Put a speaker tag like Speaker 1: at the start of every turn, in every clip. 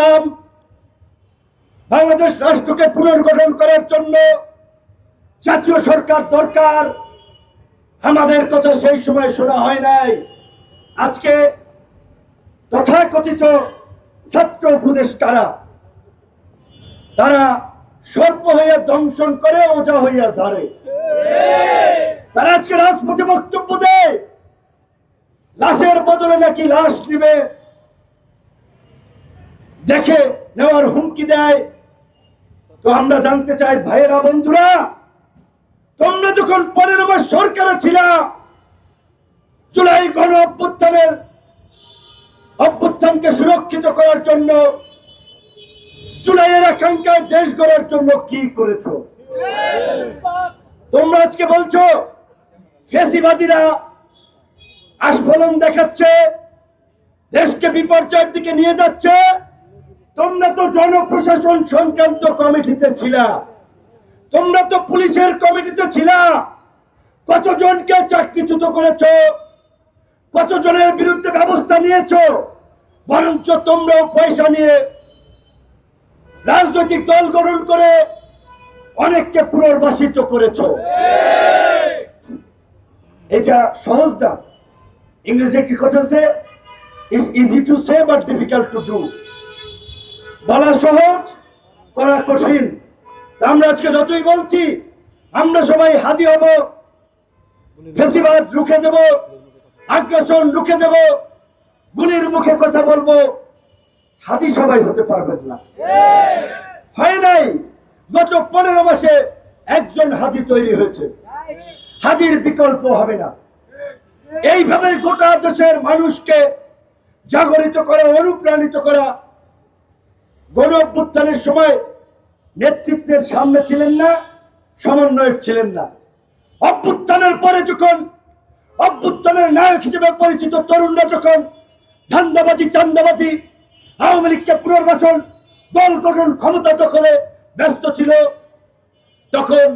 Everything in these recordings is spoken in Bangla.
Speaker 1: ইসলাম বাংলাদেশ রাষ্ট্রকে পুনর্গঠন করার জন্য জাতীয় সরকার দরকার। আমাদের কথা সেই সময় শোনা হয় নাই। আজকে তথাকথিত ছাত্র উপদেষ্টারা, তারা সর্প হইয়া দংশন করে ওজা হইয়া ঝাড়ে। তারা আজকে রাজপথে বক্তব্য দেয়। লাশের বদলে নাকি লাশ নিবে। দেখে নেওয়ার হুমকি দেয়। তো আমরা জানতে চাই, ভাইয়েরা, বন্ধুরা, তোমরা যখন পনেরো মাস সরকারে ছিলা, জুলাই গণ অভ্যুত্থানের অভ্যুত্থানকে সুরক্ষিত করার জন্য, জুলাইয়ের আকাঙ্ক্ষায় দেশ গড়ার জন্য কি করেছ? তোমরা আজকে বলছো, ফেসিবাদীরা আস্ফলন দেখাচ্ছে, দেশকে বিপর্যয়ের দিকে নিয়ে যাচ্ছে তোমরা তো জনপ্রশাসন সংক্রান্ত কমিটিতে ছিলা। তোমরা তো পুলিশের কমিটিতে ছিলা। কতজনকে চাকরিচ্যুত করেছ? কতজনের বিরুদ্ধে ব্যবস্থা নিয়েছ? বরঞ্চ তোমরাও পয়সা নিয়ে রাজনৈতিক দল গঠন করে অনেককে পুনর্বাসিত করেছ। এটা সহজ না। ইংরেজি একটি কথা আছে it's easy to say but difficult to do বলা সহজ, করা কঠিন। আমরা আজকে যতই বলছি, আমরা সবাই হাতি হব, ফেসিবাদ রুখে দেব, আগ্রাসন রুখে দেব, গুলির মুখে কথা বলব। হাতি সবাই হতে পারবেন না। হয় নাই, গত পনেরো মাসে একজন হাতি তৈরি হয়েছে। হাতির বিকল্প হবে না। এইভাবে গোটা দেশের মানুষকে জাগরিত করা, অনুপ্রাণিত করা গণ অভ্যুত্থানের সময় নেতৃত্বের সামনে ছিলেন না, সমন্বয়ক ছিলেন না। অভ্যুত্থানের পরে যখন, অভ্যুত্থানের নায়ক হিসেবে পরিচিত তরুণরা যখন ধান্দাবাজি, চান্দাবাজি, আওয়ামী লীগকে পুনর্বাসন, দল গঠন ক্ষমতা দখলে ব্যস্ত ছিল, তখন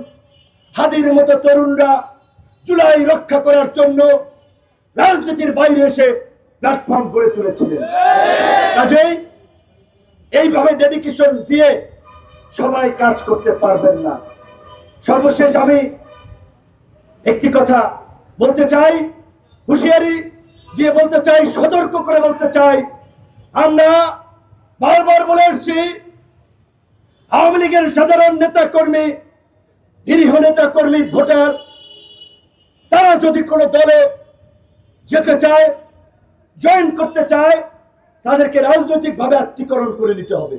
Speaker 1: হাদির মতো তরুণরা চুলাই রক্ষা করার জন্য রাজনীতির বাইরে এসে প্ল্যাটফর্ম গড়ে তুলেছিলেন। কাজেই এইভাবে ডেডিকেশন দিয়ে সবাই কাজ করতে পারবেন না। সর্বশেষ আমি একটি কথা বলতে চাই, হুঁশিয়ারি দিয়ে বলতে চাই, সতর্ক করে বলতে চাই, আমরা বারবার বলে এসছি, আওয়ামী লীগের সাধারণ নেতা কর্মী নিরীহ নেতা কর্মী ভোটার, তারা যদি কোনো দলে যেতে চায়, জয়েন করতে চায় তাদেরকে রাজনৈতিকভাবে আত্মীকরণ করে নিতে হবে।